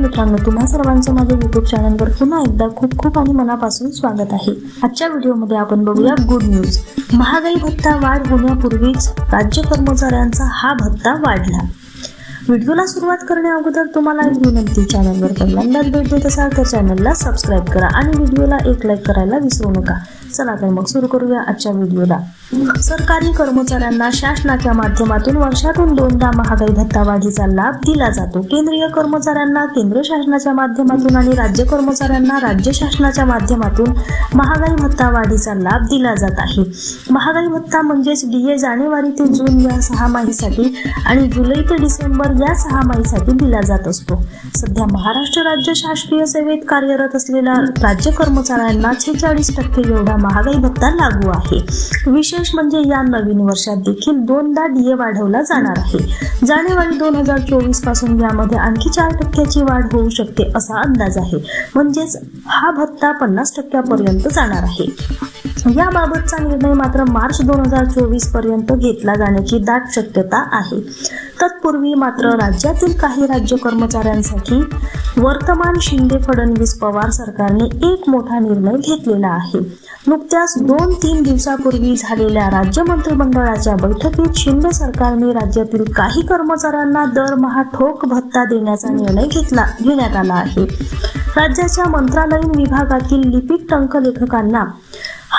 मित्रांनो तुम्हा सर्वांचं माझ्या युट्यूब चॅनलवर पुन्हा एकदा खूप खूप आणि मनापासून स्वागत आहे. आजच्या व्हिडिओमध्ये आपण बघूया गुड न्यूज महागाई भत्ता वाढ होण्यापूर्वीच राज्य कर्मचाऱ्यांचा हा भत्ता वाढला. व्हिडिओला सुरुवात करण्या अगोदर तुम्हाला एक विनंती चॅनलवर पहिल्यांदाच भेट देत असाल तर चॅनलला सबस्क्राईब करा आणि व्हिडिओला एक लाईक करायला विसरू नका. चला तर मग सुरू करूया आजच्या व्हिडिओला. सरकारी कर्मचाऱ्यांना शासनाच्या माध्यमातून वर्षातून दोनदा महागाई भत्ता वाढीचा लाभ दिला जातो. केंद्रीय कर्मचाऱ्यांना केंद्र शासनाच्या माध्यमातून आणि राज्य कर्मचाऱ्यांना राज्य शासनाच्या माध्यमातून महागाई भत्ता वाढीचा लाभ दिला जात आहे. महागाई भत्ता म्हणजेच डीए जानेवारी ते जून या सहामाहीसाठी आणि जुलै ते डिसेंबर या सहामाहीसाठी दिला जात असतो. सध्या महाराष्ट्र राज्य शासकीय सेवेत कार्यरत असलेल्या राज्य कर्मचाऱ्यांना छेचाळीस टक्के एवढा महागाई भत्ता लागू आहे. विशेष म्हणजे या नवीन वर्षात देखील दोनदा डीए वाढवला जाणार आहे. जानेवारी दोन हजार चोवीसपासून यामध्ये आणखी चार टक्क्याची वाढ होऊ शकते असा अंदाज आहे. म्हणजेच हा भत्ता पन्नास टक्क्यापर्यंत जाणार आहे. याबाबतचा निर्णय मात्र मार्च दोन हजार चोवीसपर्यंत घेतला जाण्याची दाट शक्यता आहे. तत्पूर्वी मात्र राज्यातील काही राज्य कर्मचाऱ्यांसाठी वर्तमान शिंदे फडणवीस पवार सरकारने एक मोठा निर्णय घेतलेला आहे. नुकत्याच दोन तीन दिवसापूर्वी झालेल्या राज्य मंत्रिमंडळाच्या बैठकीत शिंदे सरकारने राज्यातील काही कर्मचाऱ्यांना दरमहा ठोक भत्ता देण्याचा निर्णय घेतला घेण्यात आला आहे. राज्याच्या मंत्रालयीन विभागातील लिपिक टंकलेखकांना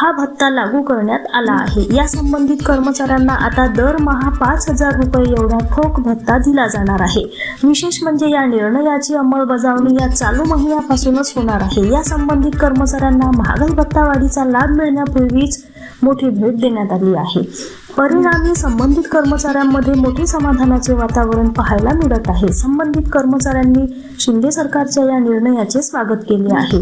हा भत्ता लागू करण्यात आला आहे. या संबंधित कर्मचाऱ्यांना आता दरमहा पाच हजार रुपये एवढा ठोक भत्ता दिला जाणार आहे. विशेष म्हणजे या निर्णयाची अंमलबजावणी या चालू महिन्यापासूनच होणार आहे. या संबंधित कर्मचाऱ्यांना महागाई भत्ता वाढीचा लाभ मिळण्यापूर्वीच मोठी भेट देण्यात आली आहे. परिणामी संबंधित कर्मचाऱ्यांमध्ये मोठे समाधानाचे वातावरण पाहायला मिळत आहे. संबंधित कर्मचाऱ्यांनी शिंदे सरकारच्या या निर्णयाचे स्वागत केले आहे.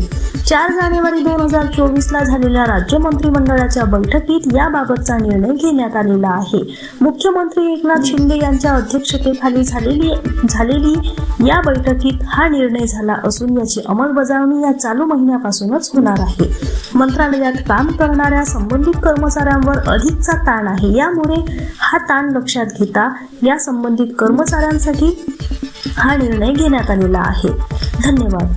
चार जानेवारी दोन हजार चोवीस ला झालेल्या राज्य मंत्रिमंडळाच्या बैठकीत याबाबतचा निर्णय घेण्यात आलेला आहे. मुख्यमंत्री एकनाथ शिंदे यांच्या अध्यक्षतेखाली झालेली झालेली या बैठकीत हा निर्णय झाला असून याची अंमलबजावणी या चालू महिन्यापासूनच होणार आहे. मंत्रालयात काम करणाऱ्या संबंधित कर्मचाऱ्यांवर अधिकचा ताण आहे यामुळे हा ताण लक्षात घेता या संबंधित कर्मचाऱ्यांसाठी हा निर्णय घेण्यात आलेला आहे. धन्यवाद.